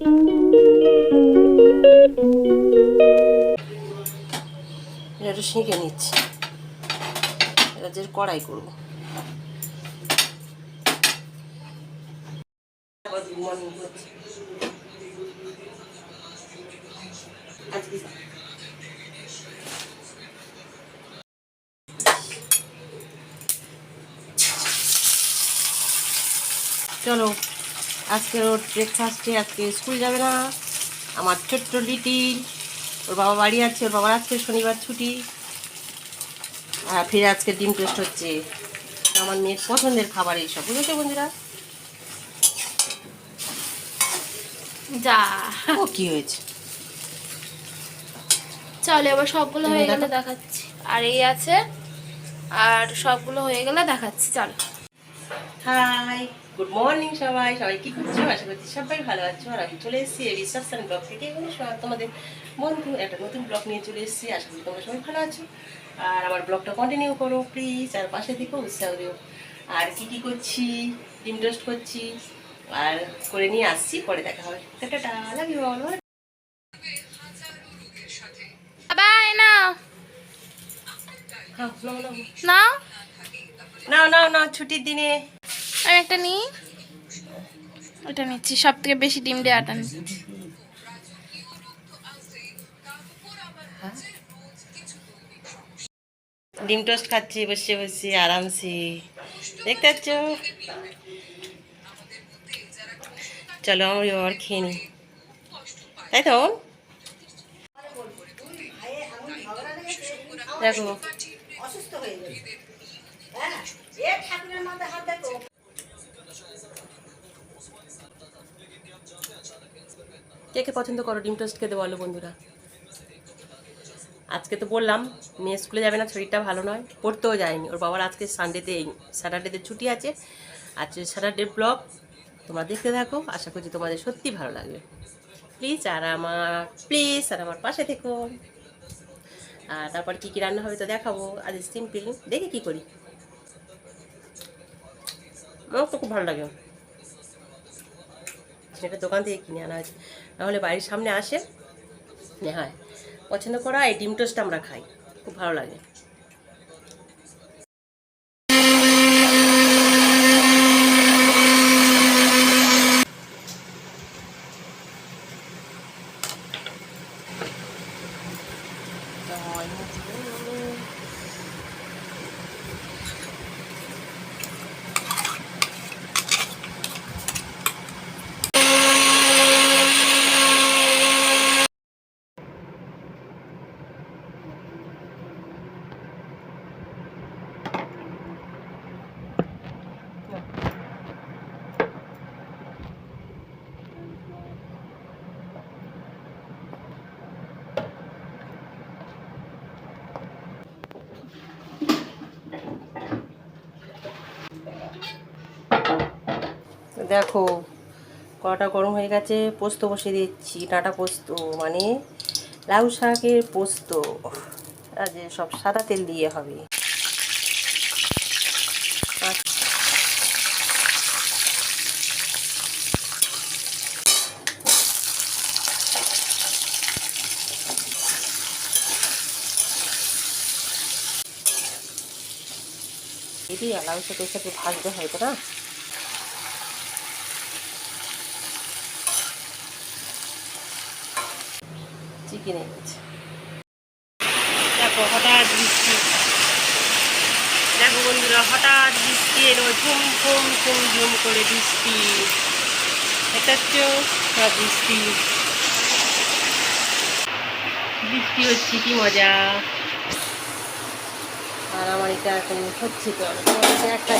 এটা একটু শিখে নিচ্ছি। এটা যে কড়াই করব। আবার good আজকের ওর ব্রেকফাস্টে আজকে স্কুল যাবে না। আমার ছোট্ট লিটিল ওর বাবা বাড়ি আছে ওর বাবার আজকে শনিবার ছুটি। আর ফিরে আজকে ডিম টেস্ট হচ্ছে। আমার মেয়ের পছন্দের খাবার এইসব বুঝেছ বন্ধুরা? যা। ও কি হয়েছে? চলে এবার সবগুলো হয়ে গেলে দেখাচ্ছি। আর এই আছে আর সবগুলো হয়ে গেলে দেখাচ্ছি চলো। হাই গুড মর্নিং সবাই। সবাই কি করছ? আশা করছি সবাই ভালো আছো। আর আমি চলে এসেছি এই রিসেপশন ব্লগ থেকে। এবং তোমাদের বন্ধু একটা নতুন ব্লগ নিয়ে চলে এসেছি। আশা করি তোমরা সবাই ভালো আছো। আর আমার ব্লগটা কন্টিনিউ করো প্লিজ আর পাশে থেকেও উৎসাহ দিও। আর কি কি করছি ডিম টোস্ট করছি আর করে নিয়ে আসছি। পরে দেখা হবে। Tata love you all bye না। নাও। নাও? নাও নাও নাও ছুটির দিনে। আমি একটা নিই ওটা নিচ্ছি সব থেকে বেশি ডিম দেওয়াটা নিচ্ছি ডিম টোস্ট খাচ্ছি বসে বসে আরামসে। দেখতে পাচ্ছ? চলো আমি আবার খেয়ে নিই তাই তো? দেখো। কে পছন্দ করো? ডিম টোস্ট খেতে বলো বন্ধুরা। আজকে তো বললাম, মেয়ে স্কুলে যাবে না, শরীরটা ভালো নয়, পড়তেও যায়নি। ওর বাবার আজকে সানডেতে স্যাটারডেতে ছুটি আছে। আজকে স্যাটারডে ব্লগ তোমরা দেখতে থাকো, আশা করছি তোমাদের সত্যি ভালো লাগবে। প্লিজ আর আমার প্লিজ আর আমার পাশে থেকো। আর তারপর কী কী রান্না হবে তো দেখাবো। আজ সিম্পল দেখে কী করি। আমার তো খুব ভালো লাগে। সেটা দোকান থেকে কিনে আনা হয়েছে। নাহলে বাড়ির সামনে আসে হ্যাঁ হয়, পছন্দ করা এই ডিম টোস্ট আমরা খাই, খুব ভালো লাগে। দেখো, কড়াটা গরম হয়ে গেছে, পোস্ত বসিয়ে দিচ্ছি ডাঁটা পোস্ত মানে লাউ শাকের পোস্ত যে সব সাদা তেল দিয়ে হবে। এটি লাউ শাকের সাথে ভাজতে হয় তো না চিকেন এনেছে। দেখো হঠাৎ বৃষ্টি। দেখো বন্ধুরা হঠাৎ বৃষ্টি এলো ঝুম ঝুম ঝুম ঝুম করে বৃষ্টি। এটা হচ্ছে বৃষ্টি। বৃষ্টি হচ্ছে কি মজা। আর আমার এটা এখন হচ্ছে তো তোমাদের একটা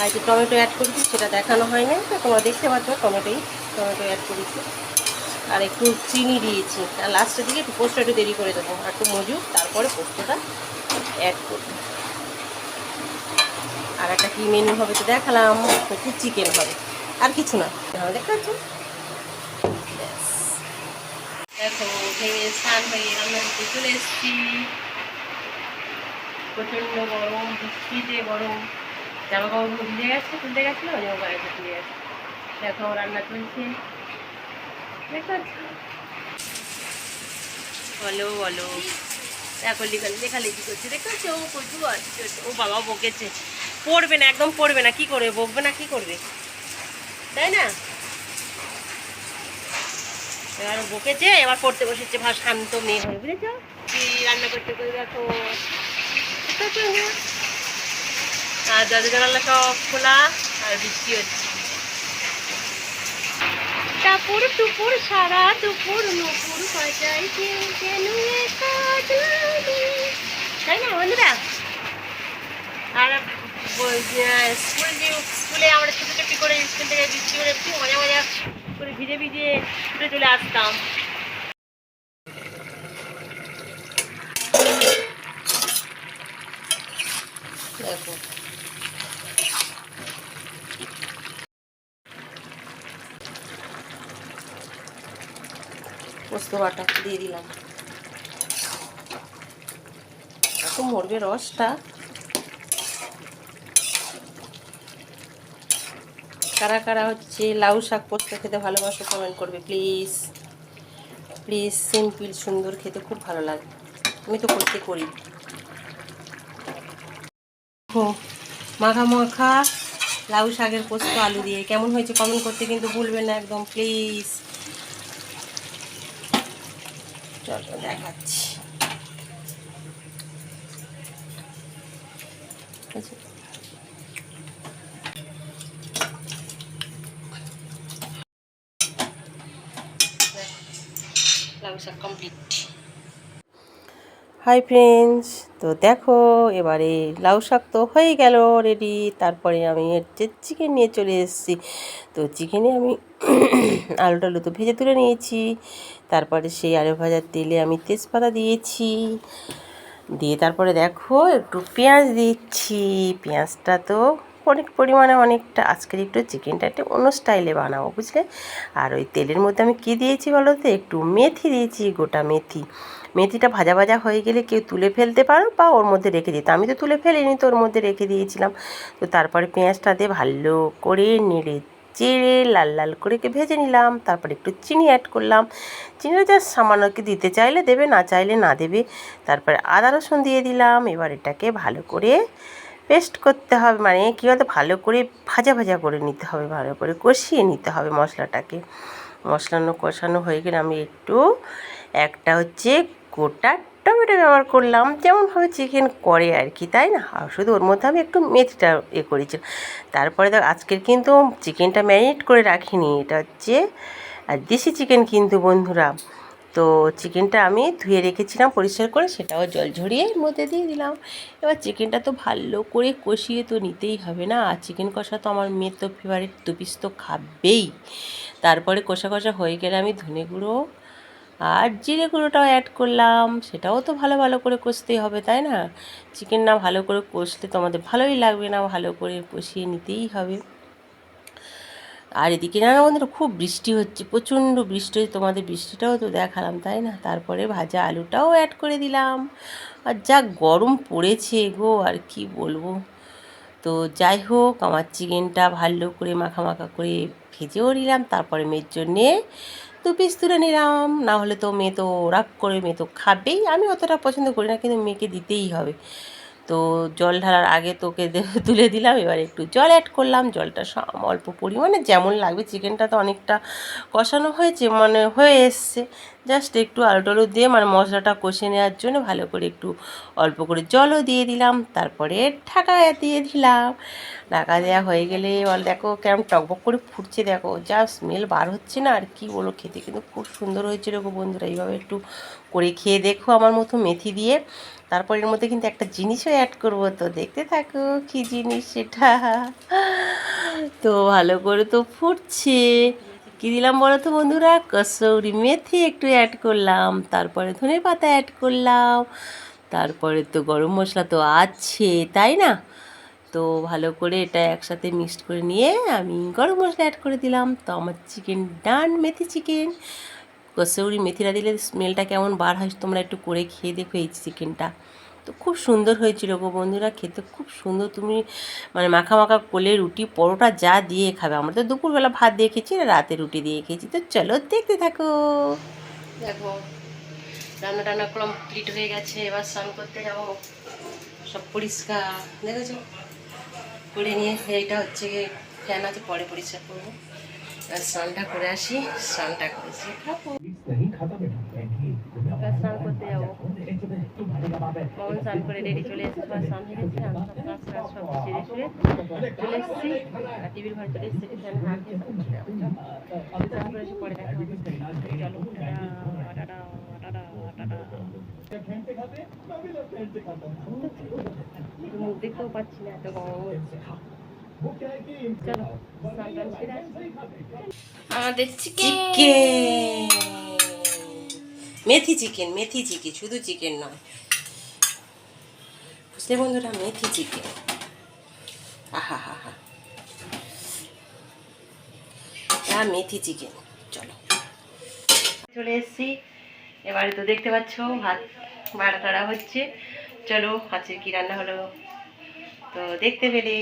আর যে টমেটো অ্যাড করেছি সেটা দেখানো হয় না তো তোমরা দেখতে পাচ্ছ টমেটোই। টমেটো অ্যাড করেছি। আর একটু চিনি দিয়েছি। আর লাস্টের দিকে একটু পোস্ত একটু দেরি করে দেবো। আর একটু মজুর, তারপরে পোস্তটা অ্যাড করব। আর একটা কী মেনু হবে তো দেখালাম? একটু চিকেন হবে। আর কিছু না। তাহলে দেখতে পাচ্ছ। দেখো ভেঙে হয়ে এসেছি। প্রচণ্ড গরম বৃষ্টিতে গরম। জামা কাপড়গুলো ভিজে গেছে তুলতে গেছিল জামা কাপড় ভিজে গেছে। দেখো রান্না চলছে বলো বলো। লিখা লেখালেখি করছে। ও ও বাবা, বকেছে। পড়বে না, একদম পড়বে না। কি করবে? বকবে না, কি করবে? তাই না? এবার বকেছে, এবার পড়তে বসেছে। শান্ত মেয়ে হয়ে রান্না করতে করে দেখো। আর দরজা জানালা সব খোলা, আর বৃষ্টি হচ্ছে। টাপুর টুপুর সারা দুপুর নুপুর বাজাই কেউ? তাই না, বন্ধুরা আর স্কুল স্কুলে আমরা ছোটো ছুটি করে স্কুল থেকে দিচ্ছি করে একটু মজা মজা করে ভিজে ভিজে ছুটে চলে আসতাম পোস্ত বাটা দিয়ে দিলাম। এত মরবে রসটা। কারা কারা হচ্ছে লাউ শাক পোস্ত খেতে ভালোবাসো কমেন্ট করবে প্লিজ প্লিজ সিম্পল সুন্দর খেতে খুব ভালো লাগে। আমি তো করতে করি। দেখো, মাখা মাখা লাউ শাকের পোস্ত আলু দিয়ে। কেমন হয়েছে কমেন্ট করতে কিন্তু ভুলবেন না একদম প্লিজ চলো দেখাচ্ছি। লাউ শাক কমপ্লিট হাই ফ্রেন্ডস তো দেখো, এবারে লাউ শাক তো হয়ে গেল রেডি তারপরে আমি হচ্ছে চিকেন নিয়ে চলে এসেছি। তো চিকেনে আমি আলু টালু তো ভেজে তুলে নিয়েছি। তারপরে সেই আলু ভাজার তেলে আমি তেজপাতা দিয়েছি। দিয়ে তারপরে দেখো, একটু পেঁয়াজ দিচ্ছি। পেঁয়াজটা তো অনেক পরিমাণে, অনেকটা। আজকের একটু চিকেনটা একটু অন্য স্টাইলে বানাবো, বুঝলে? আর ওই তেলের মধ্যে আমি কী দিয়েছি বলো তো? একটু মেথি দিয়েছি, গোটা মেথি। মেথিটা ভাজা ভাজা হয়ে গেলে কেউ তুলে ফেলতে পারো বা ওর মধ্যে রেখে দিতে। আমি তো তুলে ফেলিনি, তো ওর মধ্যে রেখে দিয়েছিলাম। তো তারপরে পেঁয়াজটা দিয়ে ভালো করে নেড়ে চেড়ে লাল লাল করে ভেজে নিলাম। তারপরে একটু চিনি অ্যাড করলাম। চিনিটা জাস্ট সামান্য দিতে চাইলে দেবে, না চাইলে না দেবে। তারপরে আদা রসুন দিয়ে দিলাম। এবার এটাকে ভালো করে পেস্ট করতে হবে। মানে কী বলতো, ভালো করে ভাজা ভাজা করে নিতে হবে। ভালো করে কষিয়ে নিতে হবে মশলাটাকে। মশলানো কষানো হয়ে গেলে আমি একটু, একটা হচ্ছে গোটা টমেটো ব্যবহার করলাম। যেমনভাবে চিকেন করে আর কি, তাই না? আর শুধু ওর মধ্যে আমি একটু মেথিটা এ করেছিলাম তারপরে দেখ, আজকের কিন্তু চিকেনটা ম্যারিনেট করে রাখিনি, এটা হচ্ছে, আর দেশি চিকেন কিন্তু বন্ধুরা। তো চিকেনটা আমি ধুয়ে রেখেছিলাম, পরিষ্কার করে সেটাও জল ঝরিয়ে এর মধ্যে দিয়ে দিলাম। এবার চিকেনটা তো ভালো করে কষিয়ে তো নিতেই হবে না। আর চিকেন কষা তো আমার মেয়ের তো ফেভারিট দু পিস তো খাবেই। তারপরে কষা কষা হয়ে গেলে আমি ধনে গুঁড়ো আর জিরে গুঁড়োটাও অ্যাড করলাম। সেটাও তো ভালো ভালো করে কষতেই হবে, তাই না? চিকেন না ভালো করে কষলে তো আমাদের ভালোই লাগবে না, ভালো করে কষিয়ে নিতেই হবে। আর এদিকে না বন্ধুরা খুব বৃষ্টি হচ্ছে, প্রচণ্ড বৃষ্টি তোমাদের বৃষ্টিটাও তো দেখালাম, তাই না? তারপরে ভাজা আলুটাও অ্যাড করে দিলাম। আর যা গরম পড়েছে গো, আর কি বলব? তো যাই হোক, আমার চিকেনটা ভালো করে মাখা মাখা করে ভেজেও নিলাম, তারপরে মেয়ের জন্যে দু পিস তুলে নিলাম, না হলে তো মেয়ে তো রাগ করে মেয়ে তো খাবেই। আমি অতটা পছন্দ করি না, কিন্তু মেয়েকে দিতেই হবে। তো জল ঢালার আগে তোকে তুলে দিলাম, এবার একটু জল অ্যাড করলাম, জলটা অল্প পরিমাণে, যেমন লাগবে চিকেনটা তো অনেকটা কষানো হয়েছে মানে হয়ে এসছে। জাস্ট একটু আলু টালু দিয়ে মানে মশলাটা কষে নেওয়ার জন্য ভালো করে একটু অল্প করে জলও দিয়ে দিলাম, তারপরে ঢাকা দিয়ে দিলাম। ঢাকা দেওয়া হয়ে গেলে বল দেখো কেমন টকবক করে ফুটছে, দেখো, যা স্মেল বার হচ্ছে না, আর কি বলো খেতে, কিন্তু খুব সুন্দর হয়েছে গো বন্ধুরা, এইভাবে একটু করে খেয়ে দেখো আমার মতো মেথি দিয়ে। তারপর এর মধ্যে কিন্তু একটা জিনিসও অ্যাড করব। তো দেখতে থাকো কি জিনিস সেটা। তো ভালো করে তো ফুটছে। কী দিলাম বলো তো বন্ধুরা? কসৌরি মেথি একটু অ্যাড করলাম, তারপরে ধনে পাতা অ্যাড করলাম, তারপরে তো গরম মশলা তো আছে, তাই না? তো ভালো করে এটা একসাথে মিক্সড করে নিয়ে আমি গরম মশলা অ্যাড করে দিলাম। তো আমার চিকেন ডান মেথি চিকেন কসৌরি মেথিরা দিলে স্মেলটা কেমন? বার হয়, তোমরা একটু করে খেয়ে দেখো এই চিকেনটা তো খুব সুন্দর হয়েছিল গো বন্ধুরা, খেতে খুব সুন্দর। তুমি মানে মাখা মাখা কোলে রুটি, পরোটা যা দিয়ে খাবে। আমরা তো দুপুরবেলা ভাত দিয়ে খেয়েছি রাতে রুটি দিয়ে খেয়েছি। তো চলো দেখতে থাকো। দেখো, রান্না টান্না কমপ্লিট হয়ে গেছে। এবার স্নান করতে যাব। সব পরিষ্কার, দেখেছ? করে নিয়ে এইটা হচ্ছে ফ্যান আছে, পরে পরিষ্কার করব। স্নানটা করে আসি স্নানটা করেছি। স্নান করতে যাব। স্নান করে রেডি চলে এসেছি বা স্নান চলে এসেছি, আর চলে এসেছি স্নান দেখতেও পাচ্ছি না এত গরম। হচ্ছে আমাদের চিকেন চিকেন মেথি চিকেন মেথি চিকেন শুধু চিকেন নয়। বুঝলে বন্ধুরা মেথি চিকেন আহা হা হা। হ্যাঁ মেথি চিকেন চলো। চলে এসেছি। এবারে তো দেখতে পাচ্ছ ভাত বাড়া টাড়া হচ্ছে। চলো আজকে কি রান্না হলো? তো দেখতে পেলে।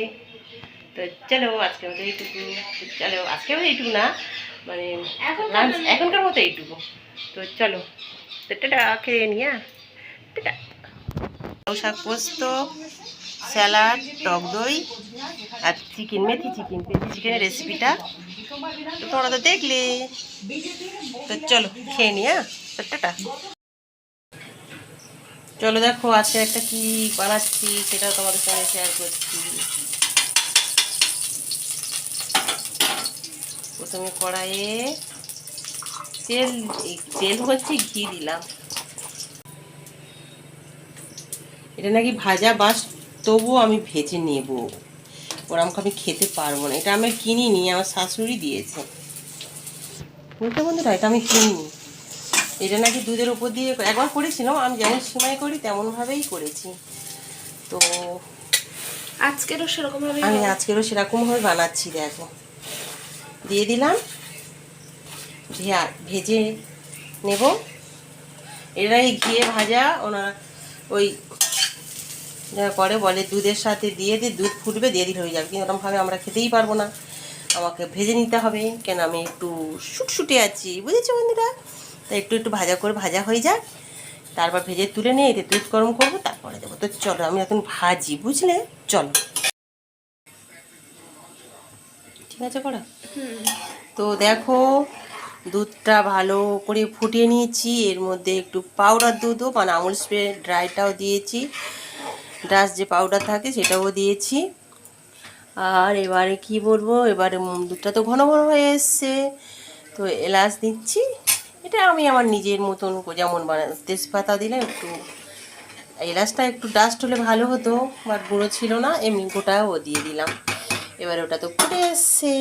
তো চলো আজকে মতো এইটুকু। চলো আজকেও এইটুকু না মানে লাঞ্চ এখনকার মতো এইটুকু। তো চলো তো টাটা খেয়ে নিয়া টাটা। শাক পোস্ত স্যালাড টক দই আর চিকেন মেথি চিকেন। মেথি চিকেনের রেসিপিটা তো তোমরা তো দেখলে। তো চলো খেয়ে নি হ্যাঁ তো টাটা। চলো দেখো আজকে একটা কি বানাচ্ছি সেটা তোমাদের সঙ্গে শেয়ার করছি। প্রথমে কড়াইয়ে তেল তেল হচ্ছে ঘি দিলাম। এটা নাকি ভাজা বাস তবুও আমি ভেজে নেব। ওরমকে আমি খেতে পারব না। এটা আমি কিনিনি আমার শাশুড়ি দিয়েছে। বুঝতে বন্ধুরা এটা আমি কিনিনি। এটা নাকি দুধের উপর দিয়ে একবার করেছিলাম আমি যেমন সিমাই করি তেমনভাবেই করেছি। তো আজকেরও সেরকম ভাবে আমি আজকেরও সেরকমভাবে বানাচ্ছি দেখো। দিয়ে দিলাম। ভেয়া ভেজে নেব। এরা এই ঘিয়ে ভাজা, ওনারা ওই যা করে বলে দুধের সাথে দিয়ে দিয়ে দুধ ফুটবে, দিয়ে দিলে হয়ে যাবে। কিন্তু ওরকমভাবে আমরা খেতেই পারব না। আমাকে ভেজে নিতে হবে। কেন আমি একটু শুটশুটে আছি, বুঝেছ বন্ধুরা? তাই একটু একটু ভাজা করে ভাজা হয়ে যাক। তারপর ভেজে তুলে নিয়ে এতে দুধ গরম করব, তারপরে দেবো। তো চলো, আমি এখন ভাজি, বুঝলে? চলো। করা তো দেখো দুধটা ভালো করে ফুটিয়ে নিয়েছি। এর মধ্যে একটু পাউডার দুধও মানে আমুল স্প্রে ড্রাইটাও দিয়েছি। ডাস যে পাউডার থাকে সেটাও দিয়েছি। আর এবারে কি বলব? এবারে দুধটা তো ঘন ঘন হয়ে এসছে। তো এলাচ দিচ্ছি। এটা আমি আমার নিজের মতন যেমন বানা তেজপাতা দিলে একটু এলাচটা একটু ডাস্ট হলে ভালো হতো বাট গুঁড়ো ছিল না। এমনি গোটাও দিয়ে দিলাম। এবারে ওটা তো ফুটে এসছে।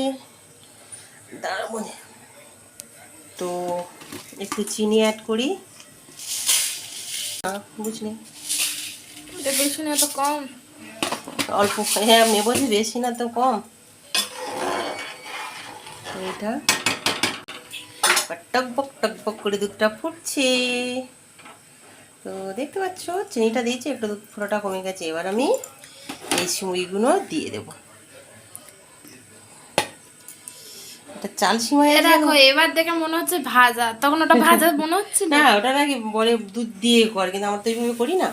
তো একটু চিনি অ্যাড করি। বুঝলি? বেশি না তো কম। অল্প হ্যাঁ আমি বলছি বেশি না তো কম। এটা। টকবক টকবক করে দুধটা ফুটছে। তো দেখতে পাচ্ছ চিনিটা দিয়েছি একটু দুধ ফোটাটা কমে গেছে। এবার আমি এই সিমুইগুলো দিয়ে দেবো। এটা চাল সিমাই দেখো এবার দেখে মনে হচ্ছে ভাজা। তখন ওটা ভাজা মনে হচ্ছে না? না ওটা নাকি বলে দুধ দিয়ে কর কিন্তু আমরা তো এইভাবে করি না।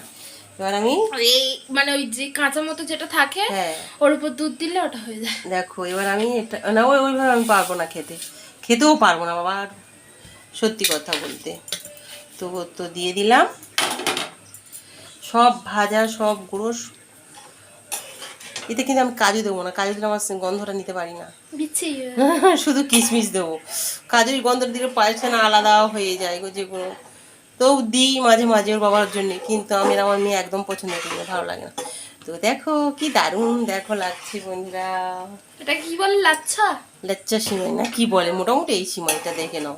এবার আমি এই মানে ওই যে কাঁচা মতো যেটা থাকে হ্যাঁ। ওর উপর দুধ দিলে ওটা হয়ে যায়। দেখো এবার আমি এটা না ওই ওইভাবে আমি পারব না খেতে। খেতেও পারব না বাবা আর সত্যি কথা বলতে। তো তো দিয়ে দিলাম। সব ভাজা সব গুঁড়ো এতে কিন্তু আমি কাজু দেবো না কাজু দিলে আমার গন্ধটা নিতে পারি না। শুধু কিশমিশ দেবো। কাজুর গন্ধটা দিলে পায়েছে না আলাদা হয়ে যায় গো যেগুলো তো দিই মাঝে মাঝে ওর বাবার জন্য কিন্তু আমি আমার মেয়ে একদম পছন্দ করি না ভালো লাগে না। তো দেখো কি দারুণ দেখো লাগছে বন্ধুরা। এটা কি বলে লাচ্ছা? লাচ্চা সিমাই না কি বলে? মোটামুটি এই সিমাইটা দেখে নাও।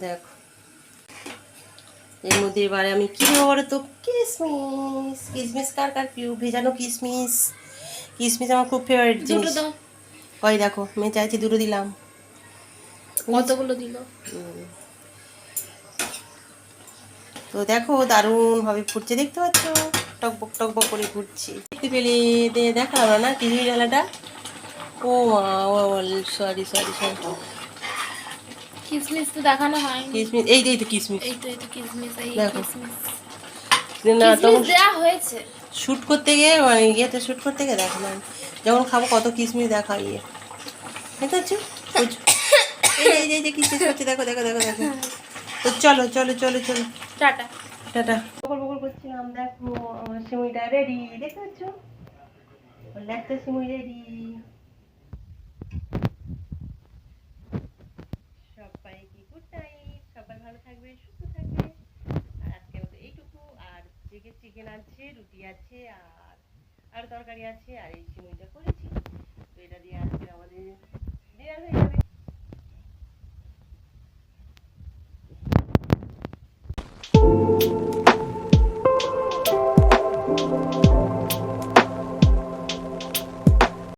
দেখো। এর মধ্যে এবারে আমি কি দেবো বলো তো? কিসমিস। কিসমিস কার কার প্রিয়? ভেজানো কিসমিস। কিসমিস আমার খুব ফেভারিট দুটো জিনিস। দাও। ওই দেখো মেয়ে চাইছি দুটো দিলাম। কতগুলো দিল? তো দেখো দারুণভাবে ফুটছে দেখতে পাচ্ছ? টকবক টকবক করে ফুটছে। দেখতে পেলে দে- দেখালাম না কিচমিচ ডালাটা ও সরি সরি সরি কিসমিস তো দেখানো হয় কিসমিস এই যে এই তো কিসমিস। এই তো এই তো কিসমিস এই দেখো। কিসমিস। না তখন দেয়া হয়েছে। শ্যুট করতে গিয়ে মানে ইয়েতে শ্যুট করতে গিয়ে দেখো না। যখন খাব কত কিসমিস দেখা ইয়ে। পাচ্ছ প্রচুর। এই যে, এই যে, এই কিসমিস করছে দেখো দেখো দেখো দেখো। তো চলো চলো চলো চলো। টাটা। টাটা। বকর করছিলাম দেখো আমার সিমুইটা রেডি দেখতে পাচ্ছ? একটা সিমুই রেডি সবাই কি গুড নাইট সবাই ভালো থাকবে সুস্থ থাকবে আর আজকে মতো এইটুকু আর চিকেন আছে, রুটি আছে, আর আর তরকারি আছে, আর এই চিমুইটা করেছি। তো এটা দিয়ে আজকে আমাদের ডিনার হয়ে যাবে।